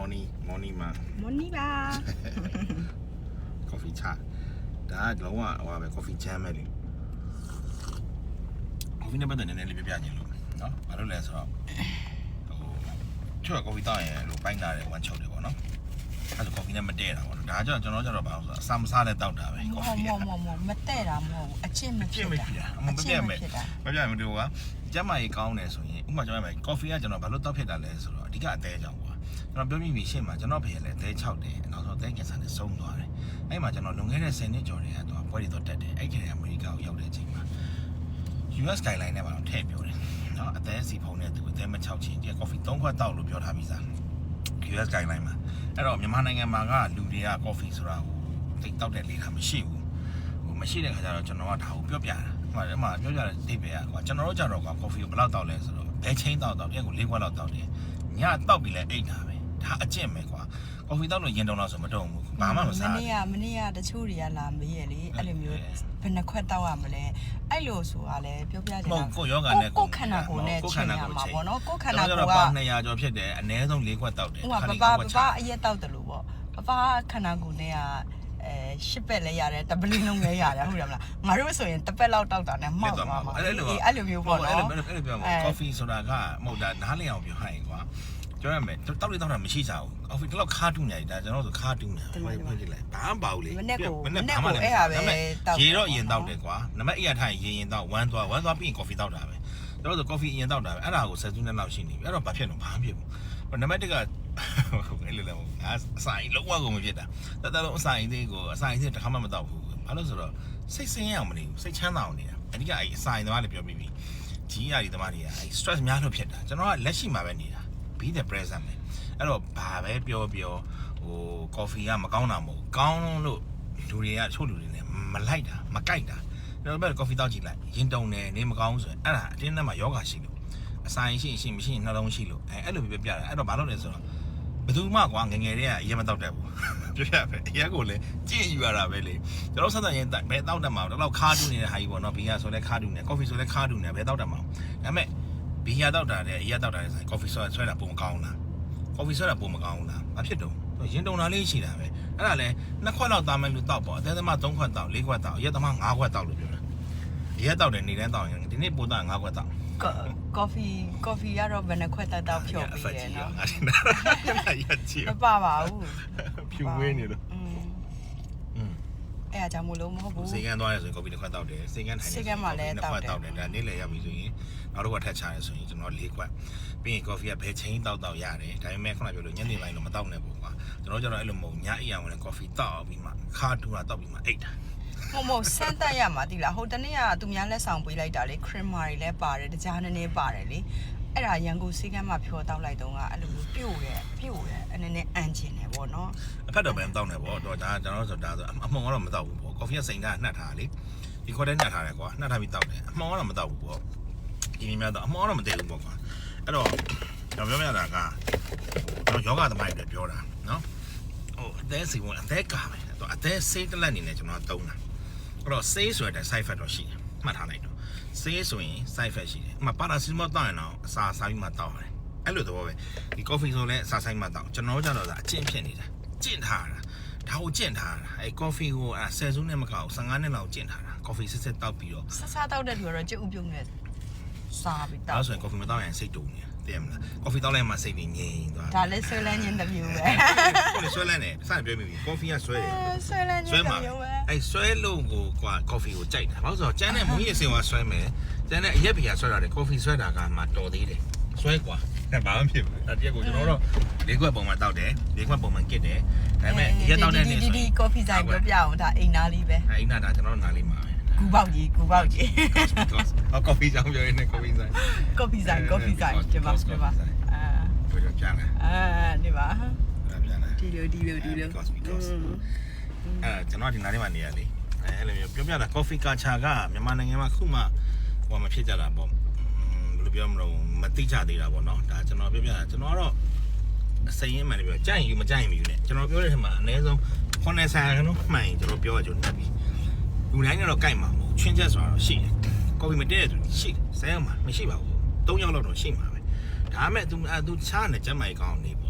morning morning မှာမွန်နီပါ coffee ချဒါကလုံးဝဟိုပါပဲ coffee jam ပဲလေ coffee နဲ့ပတ်သက်နည်းနည်းလေးပြပြခြင်းလို့နော်ဘာလို့လဲဆိုတော့ဟိုချော့ coffee တောက်ရင်လို့ပိုင်းလာတယ်ဝမ်းချုပ်တယ်ပေါ့နော်အဲ့ဒါ coffee နဲ့မတည့်တာပေါ့နော်ဒါကြောင့်ကျွန်တော်ကျတော့ဘာလို့ဆိုတော့အစာမစားနဲ့တောက်တာပဲမဟုတ် coffee မဟုတ်မဟုတ်မတဲ့တာမဟုတ်ဘူးအချစ်မအဖြဖြစ်စ်မတာဖြစ်တာအမမပြတ်မဲ့ဖြစ်တာမပြတ်မလို့ကကျမကြီးကောင်းတယ်ဆိုရင်ဥပမာကျွန်တော်က coffee ကကျွန်တော်ဘာလို့တောက်ဖြစ်တာလဲဆိုတော့အဓိကအသေးကြောင့်ကွာ ကျွန်တော်ပြောမိပြီရှေ့မှာကျွန်တော်ဖေလည်းအသေး6တယ်နောက်ဆုံးအသေးကင်ဆာနဲ့ဆုံးသွားတယ်အဲ့မှာကျွန်တော်လွန်ခဲ့တဲ့10နှစ်ကျော်တည်းကတော့ပွဲတွေတော့တက်တယ်အဲ့ဒီကအမေရိကကိုရောက်တဲ့အချိန်မှာ US guideline နဲ့ပါတော့ထည့်ပြောတယ်နော်အသေးစီဖုံနဲ့သူအသေးမ6ချင်းဒီ coffee 3ခွက်တောက်လို့ပြောထားပြီးသား US guideline မှာအဲ့တော့မြန်မာနိုင်ငံမှာကလူတွေက coffee ဆိုတာဟိုတိတ်တောက်တဲ့လေတာမရှိဘူးဟိုမရှိတဲ့ခါကျတော့ကျွန်တော်ကဒါကိုပြောပြတာဟိုမှာပြောပြတဲ့ဒိတ်ပဲကွာကျွန်တော်တို့ကြတော့ကွာကော်ဖီကိုဘယ်လောက်တောက်လဲဆိုတော့ဘဲချင်းတောက်တောက်တဲ့ကို၄ခွက်လောက်တောက်တယ် ညတောက်ပြီးလဲအိတ်တာပဲဒါအကျင့်ပဲကွာကော်ဖီတောက်လို့ရင်တုံတော့ဆိုမတုံဘူးဘာမှမစားမနေ့ကမနေ့ကတချို့တွေကလာမေးရလေအဲ့လိုမျိုးဘယ်နှခွက်တောက်ရမလဲအဲ့လိုဆိုတာလဲပြောပြချင်မတာဟုတ်ကိုယောဂနဲ့ကိုခန္ဓာကိုယ်နဲ့ချိန်ရမှာပေါ့နော်ကိုခန္ဓာကိုယ်ကပေါင်း200ကျော်ဖြစ်တယ်အနည်းဆုံး၄ခွက်တောက်တယ်ဟိုကပပပပအရက်တောက်တယ်လို့ပေါ့ပပခန္ဓာကိုယ်နဲ့က အဲရှစ်ပက်လဲရတယ်တပလင်းလုံးလဲရတယ်ဟုတ်တယ်မလားငါတို့ဆိုရင်တစ်ပက်လောက်တောက်တာနဲ့မှောက်သွားမှာအဲ့လိုအေးအဲ့လိုမျိုးပေါ့နော်အဲ့လိုအဲ့လိုပြောမှာကော်ဖီဆိုတာကမဟုတ်တာနားလည်အောင်ပြောဟိုင်ကွာပြောရမယ်တောက်လေးတောက်တာမရှိကြဘူးကော်ဖီတလောက်ခါတူးနေတယ်ဒါကျွန်တော်တို့ခါတူးနေတယ်ဘာဖြစ်လဲဘာမှမပါဘူးလေမနေ့ကိုမမနေ့နေ့ဘာမှကိုလည်းအဲ့ဟာပဲဒါပေမဲ့တောက်ရေတော့အရင်တောက်တယ်ကွာနံပါတ်1ရထိုင်ရေရင်တောက်ဝမ်းသွားဝမ်းသွားပြီးရင်ကော်ဖီတောက်တာပဲကျွန်တော်တို့ကော်ဖီအရင်တောက်တာပဲအဲ့ဒါကိုဆက်စုနှစ်လောက်ရှိနေပြီအဲ့တော့ဘာဖြစ်လို့ဘာမှဖြစ်ဘူးနံပါတ်1က အဲ့လိုလည်းမဟုတ်ငါအစာရင်လုံးဝကိုမဖြစ်တာတတလုံးအစာရင်သေးကိုအစာရင်သေးတစ်ခါမှမတောက်ဘူးဘာလို့ဆိုတော့စိတ်ဆင်းရဲအောင်မနေဘူးစိတ်ချမ်းသာအောင်နေတာအဓိကအဲ့အစာရင်သမားလည်းပြောပြီးပြီကြီးရည်သမားတွေကအဲ့ stress များလို့ဖြစ်တာကျွန်တော်ကလက်ရှိမှာပဲနေတာ be the present ပဲအဲ့တော့ဘာပဲပြောပြောဟို coffee ကမကောင်းတာမဟုတ်ကောင်းလို့လူတွေကချို့လူတွေလည်းမလိုက်တာမကြိုက်တာကျွန်တော်ဘက် coffee တောက်ကြည့်လိုက်ရင်တုံတယ်နေမကောင်းဆိုရင်အဲ့ဒါအတင်းနဲ့မှယောဂရှိလို့အစာရင်ရှိရှိမရှိနှလုံးရှိလို့အဲအဲ့လိုပြပြတာအဲ့တော့ဘာလို့လဲဆိုတော့ဘ ယ်သူမှကွာငငယ်တည်းကအရင်မတောက်တတ်ဘူးပြပြပဲအရက်ကိုလည်းကြည့်ယူရတာပဲလေကျွန်တော်ဆက်ဆက်ရင်ဘယ်တောက်တတ်မှာတော့ခါတူနေတဲ့ဟာကြီးပေါ့နော်ဘီယာဆိုလဲခါတူနေ coffee ဆိုလဲခါတူနေဘယ်တောက်တတ်မှာဒါပေမဲ့ဘီယာတောက်တာတဲ့အရက်တောက်တာတဲ့ဆိုင် coffee ဆွဲဆွဲတာပုံမကောင်းလား coffee ဆွဲတာပုံမကောင်းဘူးလားဘာဖြစ်တော့ရင်တုံတာလေးရှိတာပဲအဲ့ဒါလဲနှစ်ခွက်လောက်သားမဲ့လူတောက်ပေါ့အသေးသမား၃ခွက်တောက်၄ခွက်တောက်အရက်သမား၅ခွက်တောက်လို့ပြောတာအ ရက်တောက်တယ်နေတိုင်းတောက်ရင်ဒီနေ့ပိုးတောက်ငါးခွက်တောက်ကော်ဖီကော်ဖီကတော့ဘယ်နှခွက်တက်တောက်ဖြော်ပြီးတယ်နော်အဲ့ဒါရက်ချီမပါပါဘူးဖြူဝင်းနေလို့အဲ့အကြောင်းမလို့မဟုတ်ဘူးစေကန်းသွားရဆိုရင်ကော်ဖီတစ်ခွက်တောက်တယ်စေကန်းထိုင်စေကန်းမှာလည်းတောက်တယ်တောက်တယ်ဒါနေ့လည်ရောက်ပြီဆိုရင်နောက်တစ်ခွက်ထပ်ချရဲဆိုရင်ကျွန်တော်၄ခွက်ပြီးရင်ကော်ဖီကဘယ်ချိန်တောက်တောက်ရတယ်ဒါပေမဲ့ခုနပြောလို့ညနေပိုင်းတော့မတောက်နဲ့ဘူးကွာကျွန်တော်ကျတော့အဲ့လိုမဟုတ်ညအိမ်အောင်လည်းကော်ဖီတောက်ပြီးမှခါတူတာတောက်ပြီးမှအိတ်တာ မဟုတ်မဟုတ်စမ်းတက်ရမှာတိလားဟိုတနေ့ကသူများလက်ဆောင်ပေးလိုက်တာလေခရစ်မာတွေလည်းပါတယ်တကြားနည်းနည်းပါတယ်လေအဲ့ဒါရန်ကုန်စီကမ်းမှာဖြောတောက်လိုက်တော့ကအဲ့လိုမျိုးပြို့တယ်ပြို့တယ်အဲ့နည်းနည်းအန်ကျင်တယ်ပေါ့နော်အဖက်တော့ပဲမတောက်နဲ့ပေါ့တော့ဒါကျွန်တော်ဆိုဒါဆိုအမှန်ကတော့မတောက်ဘူးပေါ့ coffee ကစိန်ကနှက်ထားလေဒီခွက်ထဲနှက်ထားတယ်ကွာနှက်ထားပြီးတောက်တယ်အမှန်ကတော့မတောက်ဘူးပေါ့ဒီနေ့များတော့အမှန်ကတော့မတည့်ဘူးပေါ့ကွာအဲ့တော့ကျွန်တော်ပြောပြတာကကျွန်တော်ယောဂသမားတွေပြောတာနော်ဟိုအသေးစီဝင်အသေးကာပဲတော့အသေးစေးတလက်နေနဲ့ကျွန်တော်တုံးတာ အဲ့တော့စေးဆိုတဲ့ side effect တော့ရှိတယ်မှတ်ထားလိုက်တော့စေးဆိုရင် side effect ရှိတယ်အမှပါရာစီမောတောက်ရင်တော့အစာစားပြီးမှတောက်ရတယ်အဲ့လိုသဘောပဲဒီ coffee ဆိုလည်းအစာဆိုင်မှတောက်ကျွန်တော်ကြတော့ဒါအကျင့်ဖြစ်နေတာကျင့်ထားတာဒါကိုကျင့်ထားတာအဲ coffee ကိုအဲဆယ်စုနှစ်မကောက်15နှစ်လောက်ကျင့်ထားတာ coffee စစ်စစ်တောက်ပြီးတော့ဆဆတောက်တဲ့လူကတော့ကြက်ဥပြုံးနဲ့ စားပြီးတောဒါက်ဆိုရင် coffee မတောက်ရင်စိတ်တုံနေတယ်မလား coffee တောက်လိုက်မှစိတ်ပြီးငြိမ်သွားဒါလည်းဆွဲလန်းခြင်းတစ်မျိုးပဲကိုယ်ဆွဲလန်းနေစပြောမိပြီ coffee ကဆွဲတယ်ဆွဲလန်းဆွဲခြင်းတစ်မှာမျိုးပဲအဲဆွဲလို့ကိုကွာ coffee ကိုကြိုက်တာဘာလို့ဆိုတော့ကျန်းတဲ့မူရည်စင်ကဆွဲမယ်ကျန်းတဲ့အရက်ဘီယာဆွဲတာတယ် coffee ဆွဲတာကမှတော်သေးတယ်ဆွဲကွာအဲ့ဘာမှဖြစ်ဘူးအဲ့တရက်ကိုကျွန်တော်တော့လေးခွက်ပုံမှန်တောက်တယ်လေးခွက်ပုံမှန်ကစ်တယ်ဒါပေမဲ့ရက်တောက်တဲ့နေ့ဒီဆိုဒီရင်ကော်ဖီဆိုင်ပြောပြအောင်ဒါအိမ်သားလေးပဲအဲ့အိနာဒါကျွန်တော်နားလေးမှာပဲ ကူပေါက်ကြီးကူပေါက်ကြီးဟော coffee ကြောင့်ပြောရင်းနဲ့ coffee ဆိုင် ကော်ဖီဆိုင်ကော်ဖီဆိုင်ဒီမှာဒီမှာအာဘယ်လိုကြားလဲအာဒီမှာအဲ့ဒါကြားလဲဒီလိုဒီလိုဒီလို because because အဲကျွန်တော်ဒီနားလေးမှာနေရလေအဲအဲ့လိုမျိုးပြောပြတာ coffee culture ကမြန်မာနိုင်ငံမှာခုမှဟိုမဖြစ်ကြတာပေါ့ဘယ်လိုပြောမလို့မသိကြသေးတာပေါ့နော်ဒါကျွန်တော်ပြောပြတာကျွန်တော်ကတော့အစိမ်းရင်းမှန်တယ်ပြောကြိုက်ရင်မကြိုက်ရင်မယူနဲ့ကျွန်တော်ပြောတဲ့ထက်မှာအနည်းဆုံး90ဆန်ကတော့မှန်ရင်ကျွန်တော်ပြောရကြတယ်ပြီ လူတိုင်းကတော့ကြိုက်မှာမဟုတ်ချင်းချက်ဆိုတာတော့ရှိတယ် coffee မတည့်တဲ့သူရှိတယ်ဆဲရမှာမရှိပါဘူး၃ယောက်လောက်တော့ရှိမှာပဲဒါပေမဲ့ तू အဲ तू ချားနေကြမ်းမိုင်ကောင်းနေပေါ့ဒါပါ